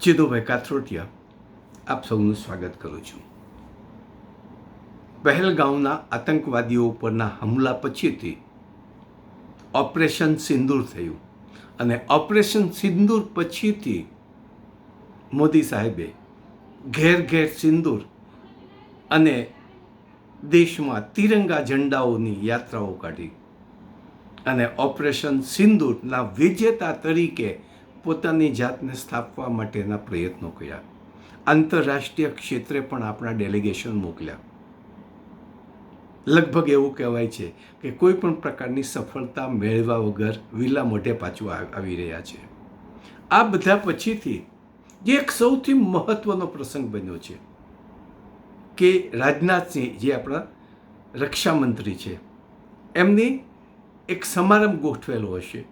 ચિદુભાઈ કાથરોટિયા આપ સૌનું સ્વાગત કરું છું. પહેલગાંવના આતંકવાદીઓ ઉપરના હુમલા પછીથી ઓપરેશન સિંદૂર થયું અને ઓપરેશન સિંદૂર પછીથી મોદી સાહેબે ઘેર ઘેર સિંદૂર અને દેશમાં તિરંગા ઝંડાઓની યાત્રાઓ કાઢી અને ઓપરેશન સિંદૂરના વિજેતા તરીકે પોતાની જાતને સ્થાપવા માટેના પ્રયત્નો કર્યા. આંતરરાષ્ટ્રીય ક્ષેત્રે પણ આપણા ડેલિગેશન મોકલ્યા. લગભગ એવું કહેવાય છે કે કોઈ પણ પ્રકારની સફળતા મેળવા વગર વિલા મોઢે પાછું આવ- રહ્યા છે. આ બધા પછીથી જે એક સૌથી મહત્વનો પ્રસંગ બન્યો છે કે રાજનાથસિંહ જે આપણા રક્ષામંત્રી છે, એમની એક સમારંભ ગોઠવેલો હશે.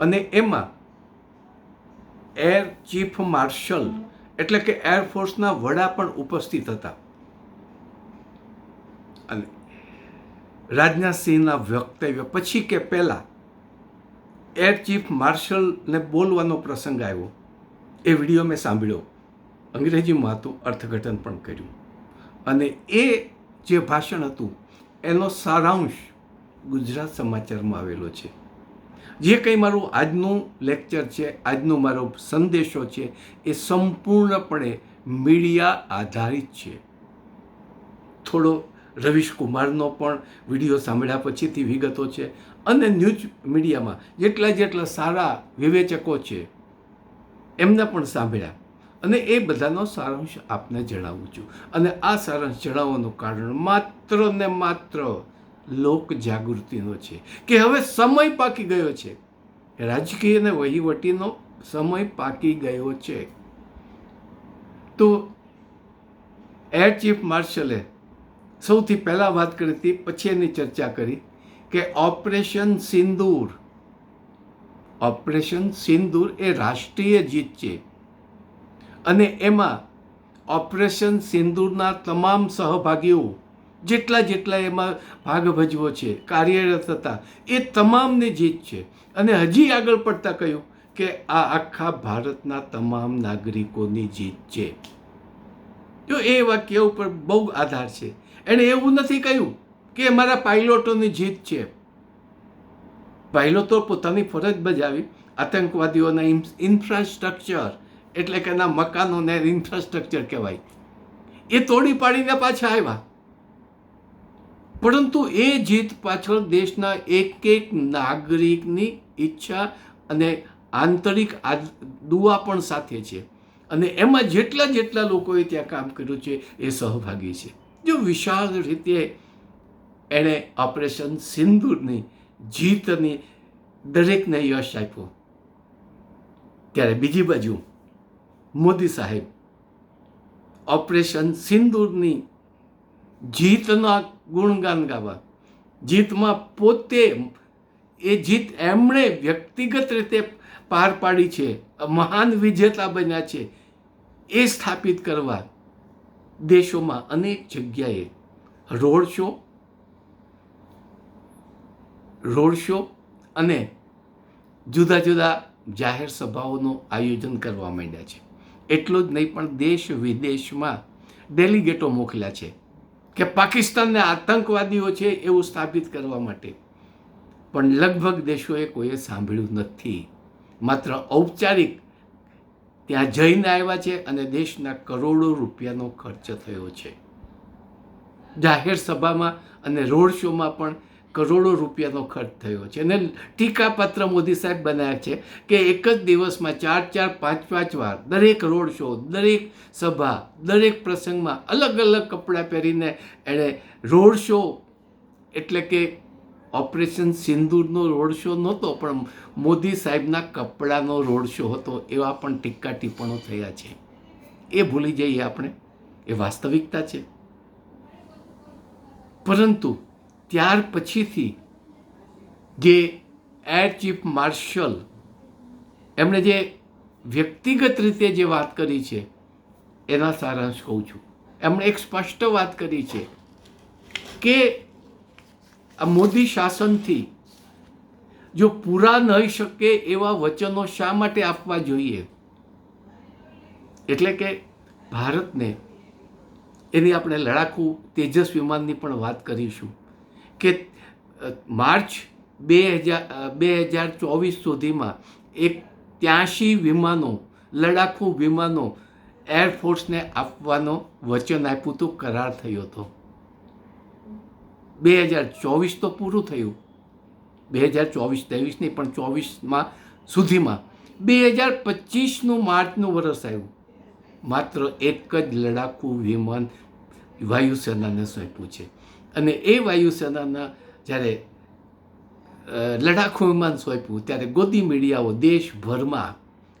અને એમાં એર ચીફ માર્શલ, એટલે કે એરફોર્સના વડા પણ ઉપસ્થિત હતા. અને રાજનાથસિંહના વક્તવ્ય પછી કે પહેલાં એર ચીફ માર્શલને બોલવાનો પ્રસંગ આવ્યો. એ વીડિયો મેં સાંભળ્યો. અંગ્રેજીમાં હતું અર્થઘટન પણ કર્યું. અને એ જે ભાષણ હતું, એનો સારાંશ ગુજરાત સમાચારમાં આવેલો છે. જે કંઈ મારું આજનું લેક્ચર છે, આજનો મારો સંદેશો છે, એ સંપૂર્ણપણે મીડિયા આધારિત છે. થોડો રવિશ કુમારનો પણ વીડિયો સાંભળ્યા પછીથી વિગતો છે અને ન્યૂઝ મીડિયામાં જેટલા જેટલા સારા વિવેચકો છે, એમના પણ સાંભળ્યા. અને એ બધાનો સારાંશ આપને જણાવું છું. અને આ સારાંશ જણાવવાનું કારણ માત્ર ને માત્ર લોક જાગૃતિનો છે, કે હવે સમય પાકી ગયો છે. રાજકીય અને વહીવટીનો સમય પાકી ગયો છે. તો એર ચીફ માર્શલે સૌથી પહેલાં વાત કરી હતી, પછી એની ચર્ચા કરી કે ઓપરેશન સિંદૂર ઓપરેશન સિંદૂર એ રાષ્ટ્રીય જીત છે. અને એમાં ઓપરેશન સિંદૂરના તમામ સહભાગીઓ જેટલા જેટલા એમાં ભાગ ભજવો છે, કાર્યરત હતા, એ તમામની જીત છે. અને હજી આગળ પડતા કહ્યું કે આ આખા ભારતના તમામ નાગરિકોની જીત છે. જો એ વાક્ય ઉપર બહુ આધાર છે. એણે એવું નથી કહ્યું કે મારા પાયલોટોની જીત છે. પાયલોટો પોતાની ફરજ બજાવી આતંકવાદીઓના ઇન્ફ્રાસ્ટ્રક્ચર, એટલે કે એના મકાનોને ઇન્ફ્રાસ્ટ્રક્ચર કહેવાય. એ તોડી પાડીને પાછા આવ્યા. પરંતુ એ જીત પાછળ દેશના એક એક નાગરિકની ઈચ્છા અને આંતરિક આ દુઆ પણ સાથે છે. અને એમાં જેટલા જેટલા લોકોએ ત્યાં કામ કર્યું છે, એ સહભાગી છે. જો વિશાળ રીતે એણે ઓપરેશન સિંદૂરની જીતની દરેકને યશ આપ્યો. ત્યારે બીજી બાજુ મોદી સાહેબ ઓપરેશન સિંદૂરની જીતના ગુણગાન ગાવા. જીતમાં પોતે એ જીત એમણે વ્યક્તિગત રીતે પાર પાડી છે. મહાન વિજેતા બન્યા છે. એ સ્થાપિત કરવા દેશોમાં અનેક જગ્યાએ રોડ શો રોડ શો અને જુદા જુદા જાહેર સભાઓનું આયોજન કરવા માંડ્યા છે. એટલું જ નહીં પણ દેશ વિદેશમાં ડેલિગેટો મોકલ્યા છે. કે પાકિસ્તાનને આતંકવાદીઓ છે એવું સ્થાપિત કરવા માટે. પણ લગભગ દેશોએ કોઈએ સાંભળ્યું નથી. માત્ર ઔપચારિક ત્યાં જઈને આવ્યા છે અને દેશના કરોડો રૂપિયાનો ખર્ચ થયો છે. જાહેર સભામાં અને રોડ શોમાં પણ કરોડો રૂપિયાનો ખર્ચ થયો છે. અને ટીકાપત્ર મોદી સાહેબ બનાવ્યા છે કે એક જ દિવસમાં ચાર ચાર, પાંચ પાંચ વાર દરેક રોડ શો, દરેક સભા, દરેક પ્રસંગમાં અલગ અલગ કપડાં પહેરીને એણે રોડ શો, એટલે કે ઓપરેશન સિંદૂરનો રોડ શો નહોતો, પણ મોદી સાહેબના કપડાનો રોડ શો હતો, એવા પણ ટીકા ટિપ્પણો થયા છે. એ ભૂલી જઈએ આપણે. એ વાસ્તવિકતા છે. પરંતુ ત્યાર પછીથી જે એર ચીફ માર્શલ એમણે જે વ્યક્તિગત રીતે જે વાત કરી છે, એના સારાંશ કહું છું. એમણે એક સ્પષ્ટ વાત કરી છે કે આ મોદી શાસનથી જો પૂરા નહીં શકે એવા વચનો શા માટે આપવા જોઈએ? એટલે કે ભારતને એની આપણે લડાકુ તેજસ વિમાનની પણ વાત કરીશું. કે માર્ચ બે હજાર બે હજાર ચોવીસ સુધીમાં એક ત્યાંશી વિમાનો લડાકુ વિમાનો એરફોર્સને આપવાનો વચન આપ્યું હતું, કરાર થયો હતો. બે હજાર ચોવીસ તો પૂરું થયું. બે હજાર ચોવીસ ત્રેવીસ નહીં, પણ ચોવીસમાં સુધીમાં. બે હજાર પચીસનું માર્ચનું વરસ આવ્યું. માત્ર એક જ લડાકુ વિમાન વાયુસેનાને સોંપ્યું છે. અને એ વાયુસેનાના જ્યારે લડાખું વિમાન સોંપ્યું, ત્યારે ગોદી મીડિયાઓ દેશભરમાં,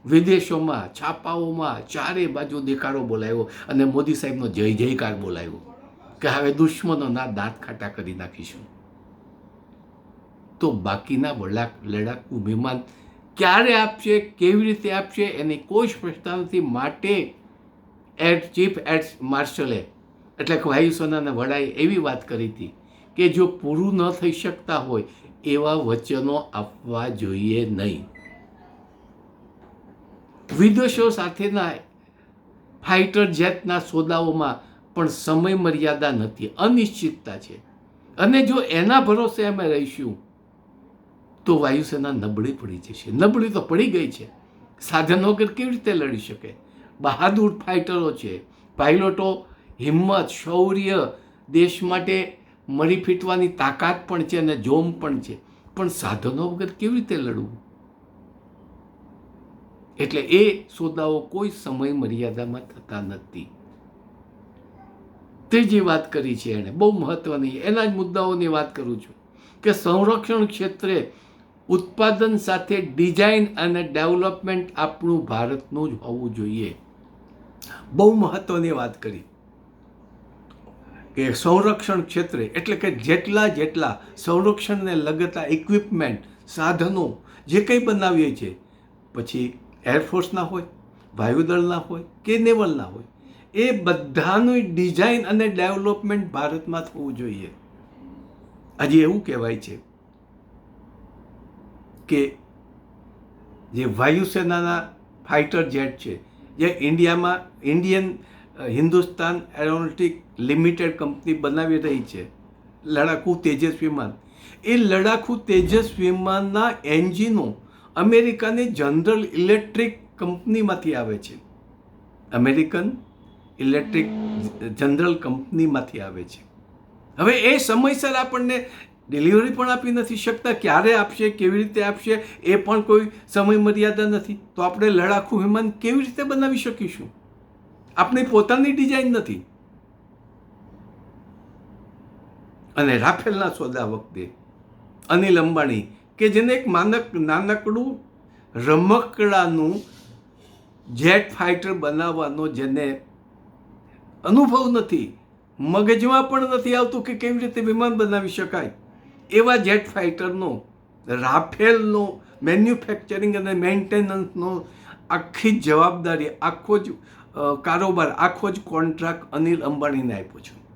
વિદેશોમાં, છાપાઓમાં ચારે બાજુ દેખાડો બોલાવ્યો અને મોદી સાહેબનો જય જયકાર બોલાવ્યો કે હવે દુશ્મનોના દાંત ખાટા કરી નાખીશું. તો બાકીના વડા, લડાકુ વિમાન ક્યારે આપશે, કેવી રીતે આપશે, એની કોઈ સ્પષ્ટતા નથી. માટે એર ચીફ એર માર્શલે એટલે કે વાયુસેનાના વડાએ એવી વાત કરી હતી કે જો પૂરું ન થઈ શકતા હોય, એવા વચનો આપવા જોઈએ નહીં. વિદેશો સાથેના ફાઇટર જેટના સોદાઓમાં પણ સમય મર્યાદા નથી, અનિશ્ચિતતા છે. અને જો એના ભરોસે અમે રહીશું, તો વાયુસેના નબળી પડી જશે. નબળી તો પડી ગઈ છે. સાધનો વગર કેવી રીતે લડી શકે? બહાદુર ફાઇટરો છે. પાયલોટો હિંમત, શૌર્ય દેશ માટે મરી ફીટવાની તાકાત પણ છે અને જોમ પણ છે. પણ સાધનો વગર કેવી રીતે લડવું? એટલે એ સોદાઓ કોઈ સમય મર્યાદામાં થતા નથી. ત્રીજી વાત કરી છે એણે, બહુ મહત્વની, એના જ મુદ્દાઓની વાત કરું છું કે સંરક્ષણ ક્ષેત્રે ઉત્પાદન સાથે ડિઝાઇન અને ડેવલપમેન્ટ આપણું ભારતનું જ હોવું જોઈએ. બહુ મહત્વની વાત કરી. કે સંરક્ષણ ક્ષેત્રે, એટલે કે જેટલા જેટલા સંરક્ષણને લગતા ઇક્વિપમેન્ટ સાધનો જે કંઈ બનાવીએ છીએ, પછી એરફોર્સના હોય, વાયુદળના હોય કે નેવલના હોય, એ બધાનું ડિઝાઇન અને ડેવલપમેન્ટ ભારતમાં થવું જોઈએ. હજી એવું કહેવાય છે કે જે વાયુસેનાના ફાઇટર જેટ છે, જે ઇન્ડિયામાં Indian Hindustan aeronautic limited company બનાવી રહી છે, લડાકુ તેજસ વિમાન. એ લડાકુ તેજસ વિમાનના એન્જિનો અમેરિકાની જનરલ ઇલેક્ટ્રિક કંપનીમાંથી આવે છે. અમેરિકન ઇલેક્ટ્રિક જનરલ કંપનીમાંથી આવે છે. હવે એ સમયસર આપણને ડિલિવરી પણ આપી નથી શકતા, ક્યારે આપશે, કેવી રીતે આપશે, એ પણ કોઈ સમય મર્યાદા નથી. તો આપણે લડાખુ વિમાન કેવી રીતે બનાવી શકીશું? આપણી પોતાની ડિઝાઇન નથી. અને રાફેલના સોદા વખતે અનિલ અંબાણી કે જેને એક માનક નાનકડું રમકડાનું જેટ ફાઇટર બનાવવાનો જેને અનુભવ નથી, મગજમાં પણ નથી આવતું કે કેવી રીતે વિમાન બનાવી શકાય, એવા જેટ ફાઇટરનો, રાફેલનો મેન્યુફેક્ચરિંગ અને મેન્ટેનન્સનો આખી જવાબદારી, આખો જ કારોબાર આખો જ કોન્ટ્રાક્ટ અનિલ અંબાણીને આપ્યો છે.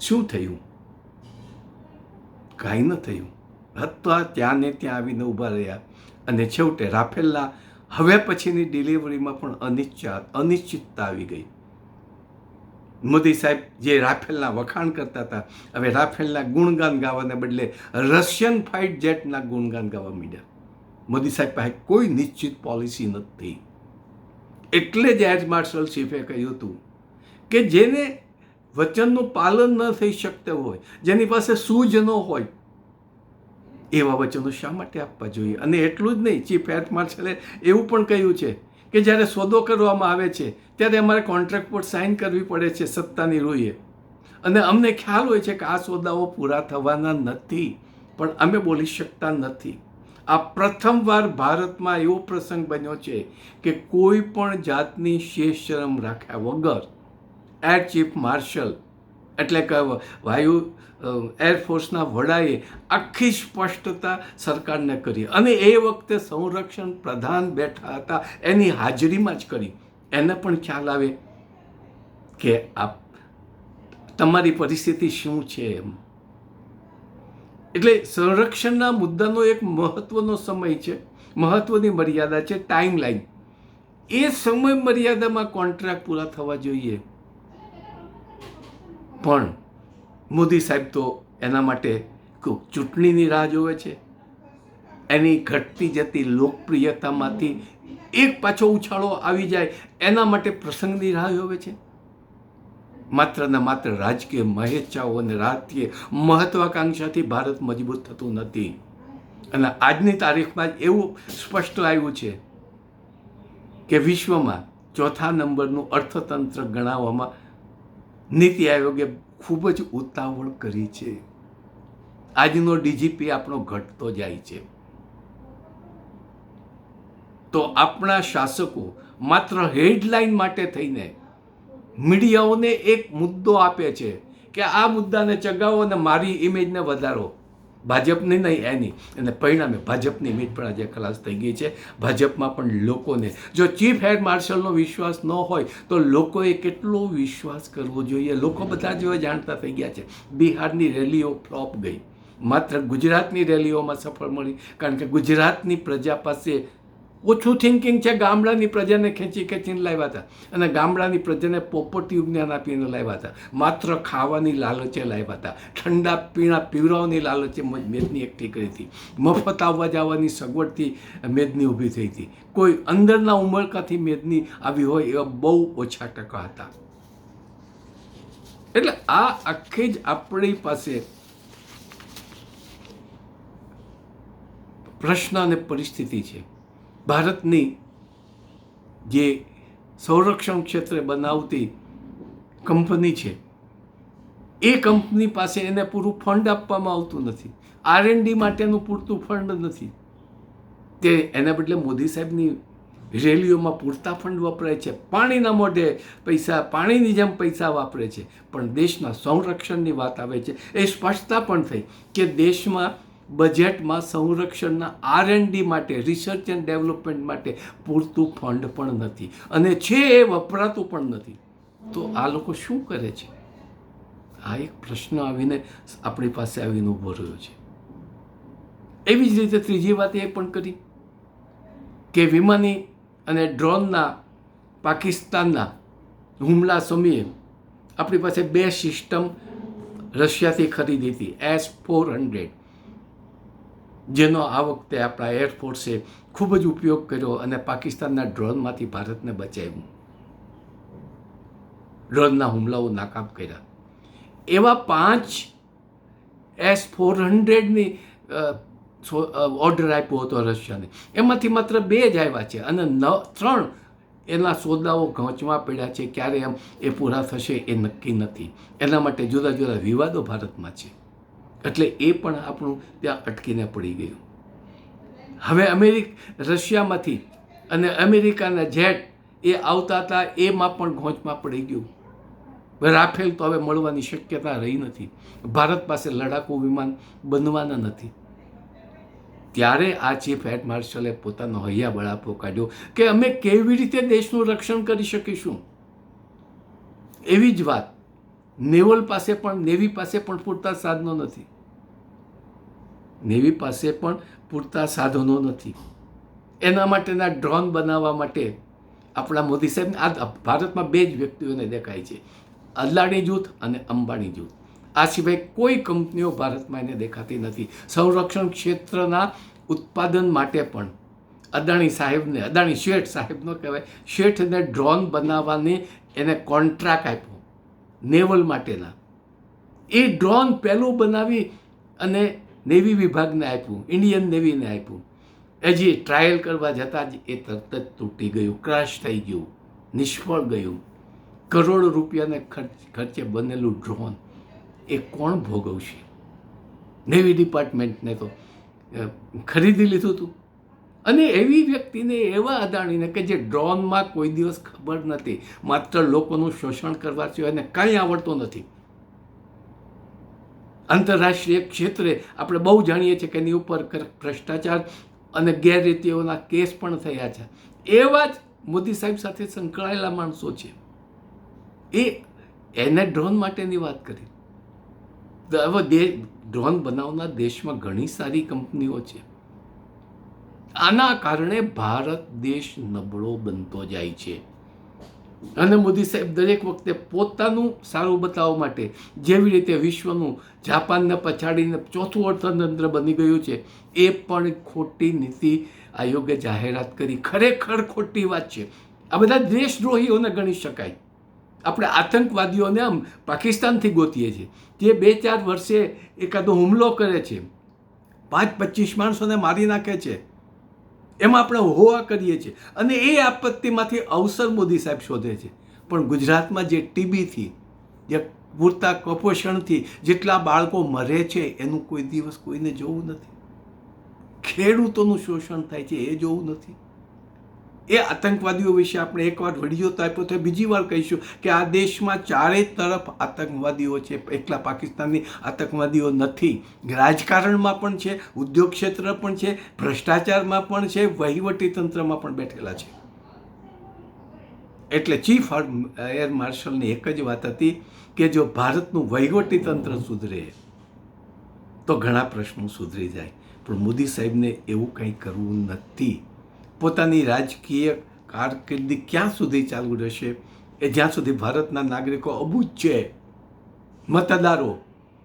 શું થયું? કાંઈ ન થયું. હતા ત્યાં ને ત્યાં આવીને ઊભા રહ્યા. અને છેવટે રાફેલના હવે પછીની ડિલિવરીમાં પણ અનિશ્ચિત અનિશ્ચિતતા આવી ગઈ. મોદી સાહેબ જે રાફેલના વખાણ કરતા હતા, હવે રાફેલના ગુણગાન ગાવાને બદલે રશિયન ફાઇટ જેટના ગુણગાન ગાવા માંડ્યા. મોદી સાહેબ પાસે કોઈ નિશ્ચિત પોલિસી નથી. એટલે જ એર માર્શલ ચીફે કહ્યું હતું કે જેને વચનનું પાલન ન થઈ શકતું હોય, જેની પાસે સૂઝ ન હોય, એવા વચનો શા માટે આપવા જોઈએ? અને એટલું જ નહીં ચીફ એર માર્શલે એવું પણ કહ્યું છે કે જ્યારે સોદો કરવામાં આવે છે, ત્યારે અમારે કોન્ટ્રાક્ટ પર સાઇન કરવી પડે છે સત્તાની રૂએ. અને અમને ખ્યાલ હોય છે કે આ સોદાઓ પૂરા થવાના નથી, પણ અમે બોલી શકતા નથી. આ પ્રથમવાર ભારતમાં એવો પ્રસંગ બન્યો છે કે કોઈ પણ જાતની શેષ શરમ રાખ્યા વગર એર ચીફ માર્શલ એટલે કે વાયુ એરફોર્સના વડાએ આખી સ્પષ્ટતા સરકારને કરી. અને એ વખતે સંરક્ષણ પ્રધાન બેઠા હતા, એની હાજરીમાં જ કરી. એને પણ ખ્યાલ આવે કે આ તમારી પરિસ્થિતિ શું છે એમ. એટલે સંરક્ષણના મુદ્દાનો એક મહત્વનો સમય છે, મહત્વની મર્યાદા છે ટાઈમ લાઈન એ સમય મર્યાદામાં કોન્ટ્રાક્ટ પૂરા થવા જોઈએ. પણ મોદી સાહેબ તો એના માટે ચૂંટણીની રાહ જોવે છે. એની ઘટતી જતી લોકપ્રિયતામાંથી એક પાછો ઉછાળો આવી જાય એના માટે પ્રસંગની રાહ જોવે છે. માત્ર ને માત્ર રાજકીય મહેચ્છાઓ અને રાજકીય મહત્વાકાંક્ષાથી ભારત મજબૂત થતું નથી. અને આજની તારીખમાં એવું સ્પષ્ટ આવ્યું છે કે વિશ્વમાં ચોથા નંબરનું અર્થતંત્ર ગણાવવામાં નીતિ આયોગે ખૂબ જ ઉતાવળ કરી છે. આજનો ડીજીપી આપણો ઘટતો જાય છે. તો આપણા શાસકો માત્ર હેડલાઇન માટે થઈને મીડિયાઓને એક મુદ્દો આપે છે કે આ મુદ્દાને ચગાવો અને મારી ઇમેજને વધારો. ભાજપની નહીં, એની. અને પરિણામે ભાજપની ઇમેજ પણ આજે ખલાસ થઈ ગઈ છે. ભાજપમાં પણ લોકોને, જો ચીફ હેડ માર્શલનો વિશ્વાસ ન હોય, તો લોકોએ કેટલો વિશ્વાસ કરવો જોઈએ? લોકો બધા જ જાણતા થઈ ગયા છે. બિહારની રેલીઓ ફ્લોપ ગઈ. માત્ર ગુજરાતની રેલીઓમાં સફળ મળી, કારણ કે ગુજરાતની પ્રજા પાસે ઓછું થિંકિંગ છે, ગામડાની પ્રજાને ખેંચી ખેંચીને લાવ્યા હતા. અને ગામડાની પ્રજાને પોપટી જ્ઞાન આપીને લાવ્યા હતા. માત્ર ખાવાની લાલચે લાવ્યા હતા. ઠંડા પીણા પીવરાવાની લાલચે મેદની એકઠી કરી હતી. મફત આવવા જવાની સગવડથી મેદની ઊભી થઈ હતી. કોઈ અંદરના ઉમળકાથી મેદની આવી હોય એવા બહુ ઓછા ટકા હતા. એટલે આ આખી જ આપણી પાસે પ્રશ્ન અને પરિસ્થિતિ છે. ભારતની જે સંરક્ષણ ક્ષેત્રે બનાવતી કંપની છે, એ કંપની પાસે એને પૂરું ફંડ આપવામાં આવતું નથી. આર એન્ડ ડી માટેનું પૂરતું ફંડ નથી. તે એના બદલે મોદી સાહેબની રેલીઓમાં પૂરતા ફંડ વપરાય છે. પાણીના મોઢે પૈસા, પાણીની જેમ પૈસા વાપરે છે. પણ દેશના સંરક્ષણની વાત આવે છે. એ સ્પષ્ટતા પણ થઈ કે દેશમાં બજેટમાં સંરક્ષણના આર એન્ડ ડી માટે રિસર્ચ એન્ડ ડેવલપમેન્ટ માટે પૂરતું ફંડ પણ નથી. અને છે એ વપરાતું પણ નથી. તો આ લોકો શું કરે છે? આ એક પ્રશ્ન આવીને આપણી પાસે આવીને ઊભો રહ્યો છે. એવી જ રીતે ત્રીજી વાત એ પણ કરી કે વિમાની અને ડ્રોનના પાકિસ્તાનના હુમલા સમયે આપણી પાસે બે સિસ્ટમ રશિયાથી ખરીદી હતી, એસ ફોર હંડ્રેડ. જેનો આ વખતે આપણા એરફોર્સે ખૂબ જ ઉપયોગ કર્યો અને પાકિસ્તાનના ડ્રોનમાંથી ભારતને બચાવ્યું. ડ્રોનના હુમલાઓ નાકામ કર્યા. એવા પાંચ એસ ફોર હંડ્રેડની ઓર્ડર આપ્યો હતો રશિયાને. એમાંથી માત્ર બે જ આવ્યા છે અને નવ ત્રણ એના સોદાઓ ઘોંચમાં પડ્યા છે. ક્યારે એમ એ પૂરા થશે એ નક્કી નથી. એના માટે જુદા જુદા વિવાદો ભારતમાં છે. એટલે એ પણ આપણું ત્યાં અટકીને પડી ગયું. હવે અમેરિક, રશિયામાંથી અને અમેરિકાના જેટ એ આવતા હતા, એમાં પણ ઘોંચમાં પડી ગયું. રાફેલ તો હવે મળવાની શક્યતા રહી નથી. ભારત પાસે લડાકુ વિમાન બનવાના નથી. ત્યારે આ ચીફ હેડ માર્શલે પોતાનો હૈયા બળાપો કાઢ્યો કે અમે કેવી રીતે દેશનું રક્ષણ કરી શકીશું? એવી જ વાત. નેવલ પાસે પણ, નેવી પાસે પણ પૂરતા સાધનો નથી. નેવી પાસે પણ પૂરતા સાધનો નથી. એના માટેના ડ્રોન બનાવવા માટે આપણા મોદી સાહેબ આ ભારતમાં બે જ વ્યક્તિઓને દેખાય છે. અદાણી જૂથ અને અંબાણી જૂથ. આ સિવાય કોઈ કંપનીઓ ભારતમાં એને દેખાતી નથી. સંરક્ષણ ક્ષેત્રના ઉત્પાદન માટે પણ. અદાણી સાહેબને, અદાણી શેઠ સાહેબનો કહેવાય. શેઠને ડ્રોન બનાવવાની એને કોન્ટ્રાક્ટ આપ્યો. નેવલ માટેના. એ ડ્રોન પહેલું બનાવી અને નેવી વિભાગને આપ્યું, ઇન્ડિયન નેવીને આપ્યું. હજી ટ્રાયલ કરવા જતાં જ એ તરત જ તૂટી ગયું, ક્રાશ થઈ ગયું, નિષ્ફળ ગયું. કરોડો રૂપિયાને ખર્ચ, ખર્ચે બનેલું ડ્રોન. એ કોણ ભોગવશે? નેવી ડિપાર્ટમેન્ટને તો ખરીદી લીધું હતું અને એવી વ્યક્તિને એવા અદાણીને કે જે ડ્રોનમાં કોઈ દિવસ ખબર નથી, માત્ર લોકોનું શોષણ કરવા સિવાય એને કાંઈ આવડતું નથી. આંતરરાષ્ટ્રીય ક્ષેત્રે આપણે બહુ જાણીએ છીએ કે એની ઉપર ભ્રષ્ટાચાર અને ગેરરીતિઓના કેસ પણ થયા છે. એવા જ મોદી સાહેબ સાથે સંકળાયેલા માણસો છે. એ, એને ડ્રોન માટેની વાત કરી. હવે ડ્રોન બનાવનાર દેશમાં ઘણી સારી કંપનીઓ છે. આના કારણે ભારત દેશ નબળો બનતો જાય છે. અને મોદી સાહેબ દરેક વખતે પોતાનું સારું બતાવવા માટે જેવી રીતે વિશ્વનું જાપાનને પછાડીને ચોથું અર્થતંત્ર બની ગયું છે, એ પણ ખોટી નીતિ આયોગે જાહેરાત કરી. ખરેખર ખોટી વાત છે. આ બધા દેશદ્રોહીઓને ગણી શકાય. આપણે આતંકવાદીઓને આમ પાકિસ્તાનથી ગોતીએ છીએ. જે બે ચાર વર્ષે એકાદો હુમલો કરે છે. પાંચ પચીસ માણસોને મારી નાખે છે. એમાં આપણે હોવા કરીએ છીએ. અને એ આપત્તિમાંથી અવસર મોદી સાહેબ શોધે છે. પણ ગુજરાતમાં જે ટીબીથી જે પૂરતા કપોષણથી જેટલા બાળકો મરે છે, એનું કોઈ દિવસ કોઈને જોવું નથી. ખેડૂતોનું શોષણ થાય છે, એ જોવું નથી. એ આતંકવાદીઓ વિશે આપણે એકવાર વડીયો તો આપ્યો તો બીજી વાર કહીશું કે આ દેશમાં ચારે તરફ આતંકવાદીઓ છે. એકલા પાકિસ્તાનની આતંકવાદીઓ નથી. રાજકારણમાં પણ છે, ઉદ્યોગ ક્ષેત્ર પણ છે, ભ્રષ્ટાચારમાં પણ છે, વહીવટી તંત્રમાં પણ બેઠેલા છે. એટલે ચીફ એર માર્શલની એક જ વાત હતી કે જો ભારતનું વહીવટી તંત્ર સુધરે, તો ઘણા પ્રશ્નો સુધરી જાય. પણ મોદી સાહેબને એવું કંઈ કરવું નથી. પોતાની રાજકીય કારકિર્દી ક્યાં સુધી ચાલુ રહેશે? એ જ્યાં સુધી ભારતના નાગરિકો અબૂજ છે મતદારો,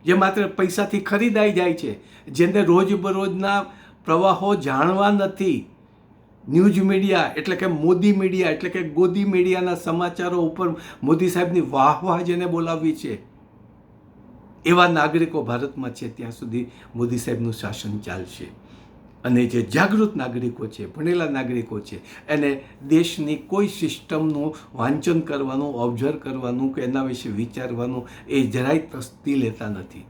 જે માત્ર પૈસાથી ખરીદાઈ જાય છે, જેને રોજબરોજના પ્રવાહો જાણવા નથી. ન્યૂઝ મીડિયા એટલે કે મોદી મીડિયા એટલે કે ગોદી મીડિયાના સમાચારો ઉપર મોદી સાહેબની વાહ વાહ જેને બોલાવવી છે, એવા નાગરિકો ભારતમાં છે ત્યાં સુધી મોદી સાહેબનું શાસન ચાલશે. અને જે જાગૃત નાગરિકો છે, ભણેલા નાગરિકો છે, એને દેશની કોઈ સિસ્ટમનું વાંચન કરવાનું ઓબ્ઝર્વ કરવાનું કે એના વિશે વિચારવાનું એ જરાય તસ્તી લેતા નથી.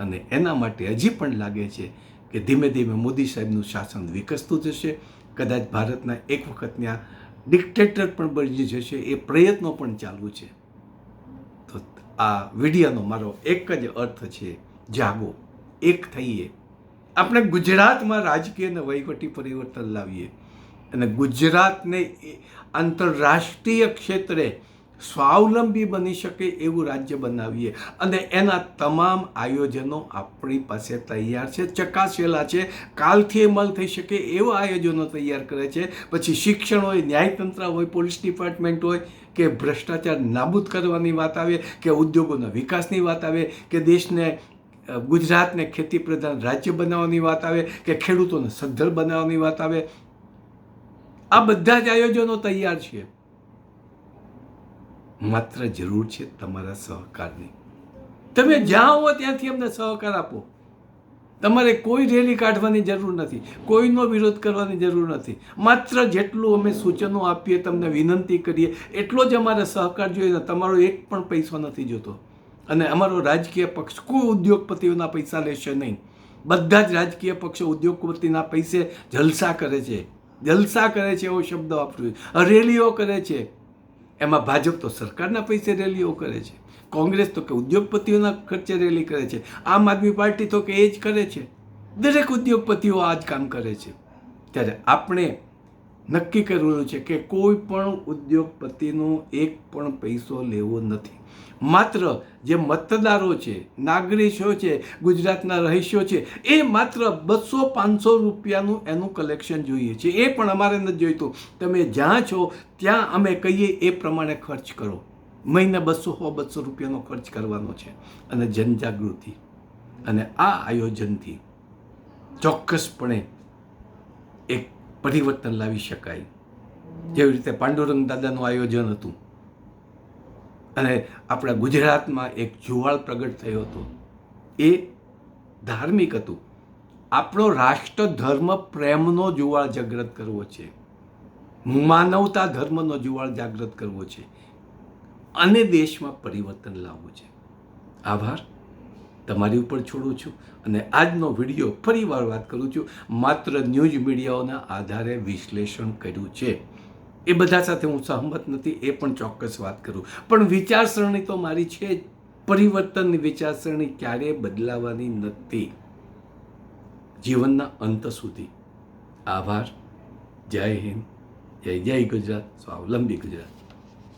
અને એના માટે હજી પણ લાગે છે કે ધીમે ધીમે મોદી સાહેબનું શાસન વિકસતું જશે. કદાચ ભારતના એક વખતના ડિક્ટેટર પણ બની જશે, એ પ્રયત્નો પણ ચાલુ છે. તો આ વિડીયાનો મારો એક જ અર્થ છે, જાગો. એક થઈએ. આપણે ગુજરાતમાં રાજકીય અને વહીવટી પરિવર્તન લાવીએ અને ગુજરાતને આંતરરાષ્ટ્રીય ક્ષેત્રે સ્વાવલંબી બની શકે એવું રાજ્ય બનાવીએ. અને એના તમામ આયોજનો આપણી પાસે તૈયાર છે, ચકાસેલા છે. કાલથી અમલ થઈ શકે એવા આયોજનો તૈયાર કરે છે. પછી શિક્ષણ હોય, ન્યાયતંત્ર હોય, પોલીસ ડિપાર્ટમેન્ટ હોય, કે ભ્રષ્ટાચાર નાબૂદ કરવાની વાત આવે, કે ઉદ્યોગોના વિકાસની વાત આવે, કે દેશને ગુજરાતને ખેતી પ્રધાન રાજ્ય બનાવવાની વાત આવે કે ખેડૂતોને સદ્ધર બનાવવાની વાત આવે? આ બધા જ આયોજનો તૈયાર છે. માત્ર જરૂર છે તમારા સહકારની. તમે જ્યાં હો ત્યાંથી અમને સહકાર આપો. તમારે કોઈ રેલી કાઢવાની જરૂર નથી, કોઈનો વિરોધ કરવાની જરૂર નથી. માત્ર જેટલું અમે સૂચનો આપીએ, તમને વિનંતી કરીએ, એટલો જ અમારે સહકાર જોઈએ તમારો એક પણ પૈસો નથી જોતો. અને અમારો રાજકીય પક્ષ, કોઈ ઉદ્યોગપતિઓના પૈસા લેશે નહીં. બધા જ રાજકીય પક્ષો ઉદ્યોગપતિના પૈસે જલસા કરે છે. જલસા કરે છે એવો શબ્દ વાપર્યો રેલીઓ કરે છે. એમાં ભાજપ તો સરકારના પૈસે રેલીઓ કરે છે. કોંગ્રેસ તો કે ઉદ્યોગપતિઓના ખર્ચે રેલી કરે છે. આમ આદમી પાર્ટી તો કે એ જ કરે છે. દરેક ઉદ્યોગપતિઓ આ જ કામ કરે છે. ત્યારે આપણે નક્કી કરેલું છે કે કોઈ પણ ઉદ્યોગપતિનો એક પણ પૈસો લેવો નથી. માત્ર જે મતદારો છે, નાગરિકો છે, ગુજરાતના રહીશો છે, એ માત્ર બસો પાંચસો રૂપિયાનું એનું કલેક્શન જોઈએ છે. એ પણ અમારે નથી જોઈતું. તમે જ્યાં છો, ત્યાં અમે કહીએ એ પ્રમાણે ખર્ચ કરો. મહિને બસો હો બસો રૂપિયાનો ખર્ચ કરવાનો છે. અને જનજાગૃતિ. અને આ આયોજનથી ચોક્કસપણે એક પરિવર્તન લાવી શકાય. જેવી રીતે પાંડુરંગ દાદાનું આયોજન હતું. અને આપણા ગુજરાતમાં એક જુવાળ પ્રગટ થયો હતો. એ ધાર્મિક હતું. આપણો રાષ્ટ્ર ધર્મ પ્રેમનો જુવાળ જાગૃત કરવો છે. માનવતા ધર્મનો જુવાળ જાગૃત કરવો છે. અને દેશમાં પરિવર્તન લાવવું છે. આભાર. તમારી ઉપર છોડું છું અને આજનો વીડિયો ફરીવાર વાત કરું છું. માત્ર ન્યૂઝ મીડિયાઓના આધારે વિશ્લેષણ કર્યું છે. એ બધા સાથે હું સહમત નથી, એ પણ ચોક્કસ વાત કરું. પણ વિચારસરણી તો મારી છે જ. પરિવર્તનની વિચારસરણી ક્યારેય બદલાવાની નથી. જીવનના અંત સુધી. આભાર. જય હિન્દ. જય જય ગુજરાત. સ્વાવલંબી ગુજરાત.